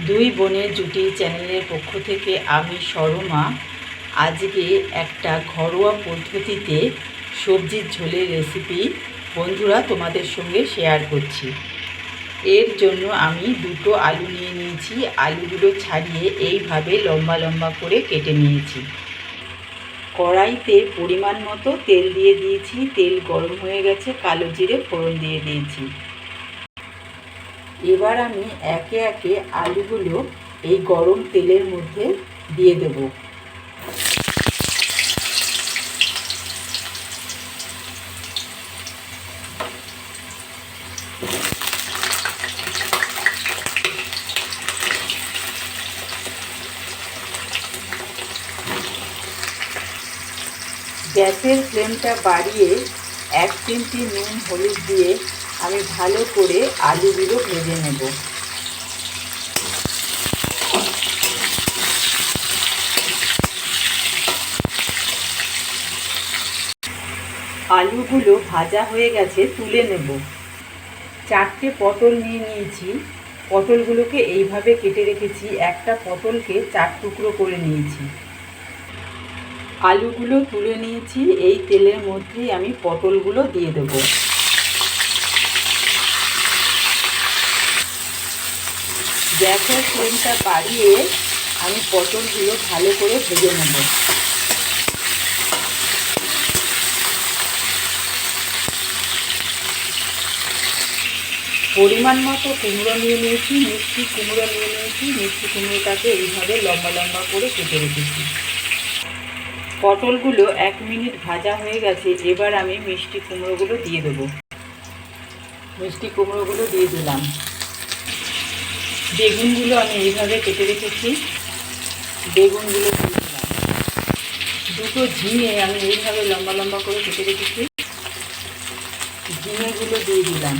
দুই বোনের জুটি চ্যানেলের পক্ষ থেকে আমি সরমা আজকে একটা ঘরোয়া পদ্ধতিতে সবজির ঝোলের রেসিপি বন্ধুরা তোমাদের সঙ্গে শেয়ার করছি। এর জন্য আমি দুটো আলু নিয়ে নিয়েছি। আলুগুলো ছাড়িয়ে এইভাবে লম্বা লম্বা করে কেটে নিয়েছি। কড়াইতে পরিমাণ মতো তেল দিয়ে দিয়েছি। তেল গরম হয়ে গেছে, কালো জিরে ফোড়ন দিয়ে দিয়েছি। এবার আমি একে একে আলুগুলো এই গরম তেলের মধ্যে দিয়ে দেব। গ্যাসের ফ্লেমটা বাড়িয়ে এক চিমটি নুন হলুদ দিয়ে আমি ভালো করে আলুগুলো ভেজে নেব। আলুগুলো ভাজা হয়ে গেছে, তুলে নেব। চারটে পটল নিয়ে নিয়েছি। পটলগুলোকে এইভাবে কেটে রেখেছি। একটা পটলকে চার টুকরো করে নিয়েছি। আলুগুলো তুলে নিয়েছি। এই তেলের মধ্যেই আমি পটলগুলো দিয়ে দেবো। গ্যাসের ফ্লেমটা বাড়িয়ে আমি পটলগুলো ভালো করে ভেজে নেব। পরিমাণ মতো কুমড়ো নিয়ে নিয়েছি, মিষ্টি কুমড়ো নিয়ে নিয়েছি, মিষ্টি কুমড়োটাকে এইভাবে লম্বা লম্বা করে কেটে রেখেছি। পটলগুলো এক মিনিট ভাজা হয়ে গেছে, এবার আমি মিষ্টি কুমড়োগুলো দিয়ে দেবো। মিষ্টি কুমড়োগুলো দিয়ে দিলাম। বেগুনগুলো আমি এইভাবে কেটে রেখেছি। বেগুনগুলো দুটো ঝিঙে আমি এইভাবে লম্বা লম্বা করে কেটে রেখেছি। ঝিঙেগুলো দিয়ে দিলাম।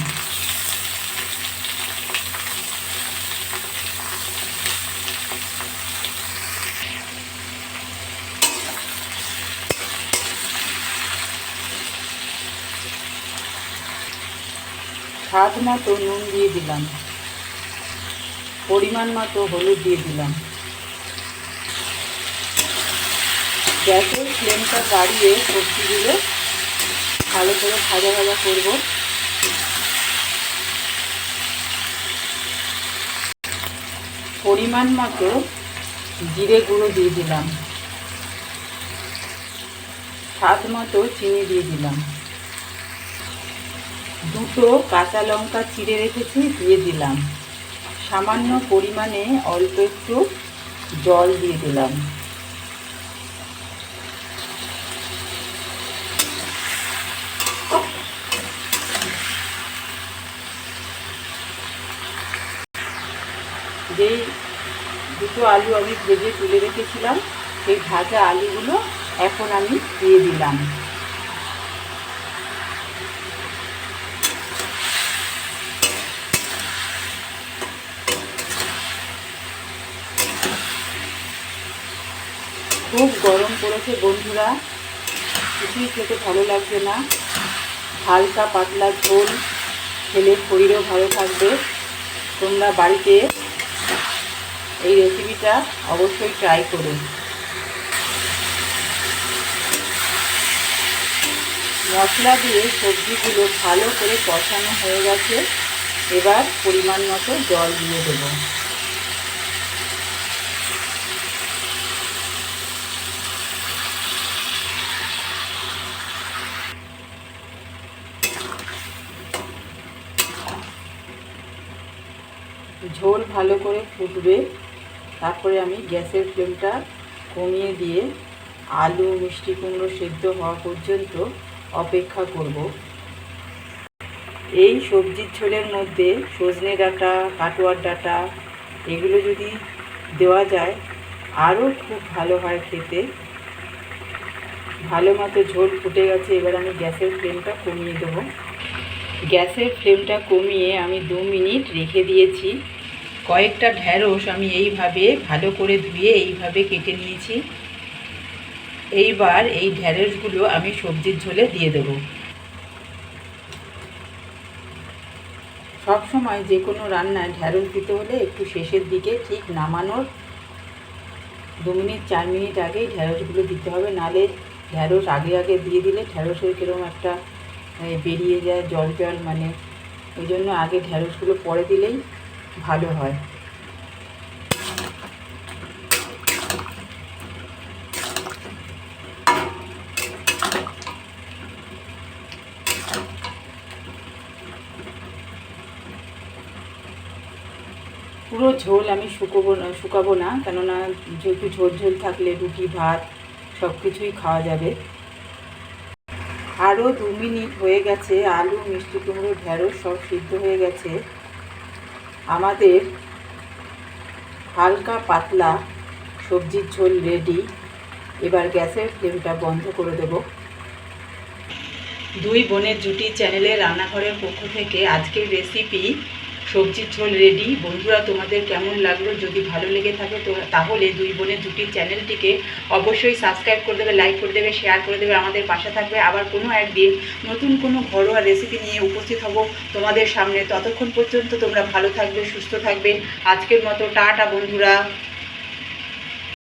স্বাদ মতো নুন দিয়ে দিলাম। পরিমাণ মতো হলুদ দিয়ে দিলাম। গ্যাসের ফ্লেমটা বাড়িয়ে সবজিগুলো ভালো করে ভাজা ভাজা করব। পরিমাণ মতো জিরে গুঁড়ো দিয়ে দিলাম। স্বাদ মতো চিনি দিয়ে দিলাম। দুটো কাঁচা লঙ্কা চিড়ে রেখেছি, দিয়ে দিলাম। সামান্য পরিমাণে অল্প একটু জল দিয়ে দিলাম। যেই দুটো আলু আমি ভেজে তুলে রেখেছিলাম, সেই ভাজা আলুগুলো এখন আমি দিয়ে দিলাম। খুব গরম পড়েছে বন্ধুরা। কিছুই খেতে ভালো লাগছে না। হালকা পাতলা ঝোল খেলে শরীরও ভালো থাকবে। তোমরা বাড়িতে এই রেসিপিটা অবশ্যই ট্রাই করো। মশলা দিয়ে সবজিগুলো ভালো করে কষানো হয়ে গেছে। এবার পরিমাণ মতো জল দিয়ে দেবো। ঝোল ভালো করে ফুটবে। তারপরে আমি গ্যাসের ফ্লেমটা কমিয়ে দিয়ে আলু, মিষ্টি কুমড়ো সেদ্ধ হওয়া পর্যন্ত অপেক্ষা করব। এই সবজির ঝোলের মধ্যে সজনে ডাঁটা, কাটোয়ার ডাঁটা, এগুলো যদি দেওয়া যায়, আরও খুব ভালো হয় খেতে। ভালো মতো ঝোল ফুটে গেছে, এবার আমি গ্যাসের ফ্লেমটা কমিয়ে দেবো। গ্যাসের ফ্লেমটা কমিয়ে আমি দু মিনিট রেখে দিয়েছি। কয়েকটা ঢ্যাঁড়স আমি এইভাবে ভালো করে ধুয়ে এইভাবে কেটে নিয়েছি। এইবার এই ঢ্যাঁড়সগুলো আমি সবজির ঝোলে দিয়ে দেব। সব সময় যে কোনো রান্নায় ঢ্যাঁড়স দিতে হলে একটু শেষের দিকে ঠিক নামানোর দু মিনিট, চার মিনিট আগেই ঢ্যাঁড়সগুলো দিতে হবে। নালে ঢ্যাঁড়স আগে আগে দিয়ে দিলে ঢ্যাঁড়সের কীরকম একটা বেরিয়ে যায় জল জল মানে ওই জন্য আগে ঢ্যাঁড়সগুলো পরে দিলেই ভালো হয়। পুরো ঝোল আমি শুকোবো না, শুকাবো না, কেননা যেহেতু ঝোল ঝোল থাকলে রুটি, ভাত সব কিছুই খাওয়া যাবে। আরও দু মিনিট হয়ে গেছে, আলু, মিষ্টি কুমড়ো, ঢেঁড়স সব সিদ্ধ হয়ে গেছে। আমাদের হালকা পাতলা সবজির ঝোল রেডি এবার গ্যাসের ফ্লেমটা বন্ধ করে দেব। দুই বোনের জুটি চ্যানেলে রান্নাঘরের পক্ষ থেকে আজকের রেসিপি সবজির ঝোল রেডি বন্ধুরা, তোমাদের কেমন লাগল? যদি ভালো লেগে থাকে, তো তাহলে দুই বোনের দুটি চ্যানেলটিকে অবশ্যই সাবস্ক্রাইব করে দেবে লাইক করে দেবে শেয়ার করে দেবে, আমাদের পাশে থাকবে। আবার কোনো একদিন নতুন কোনো ঘরোয়া রেসিপি নিয়ে উপস্থিত হব তোমাদের সামনে। ততক্ষণ পর্যন্ত তোমরা ভালো থাকবে, সুস্থ থাকবে। আজকের মতো টাটা বন্ধুরা।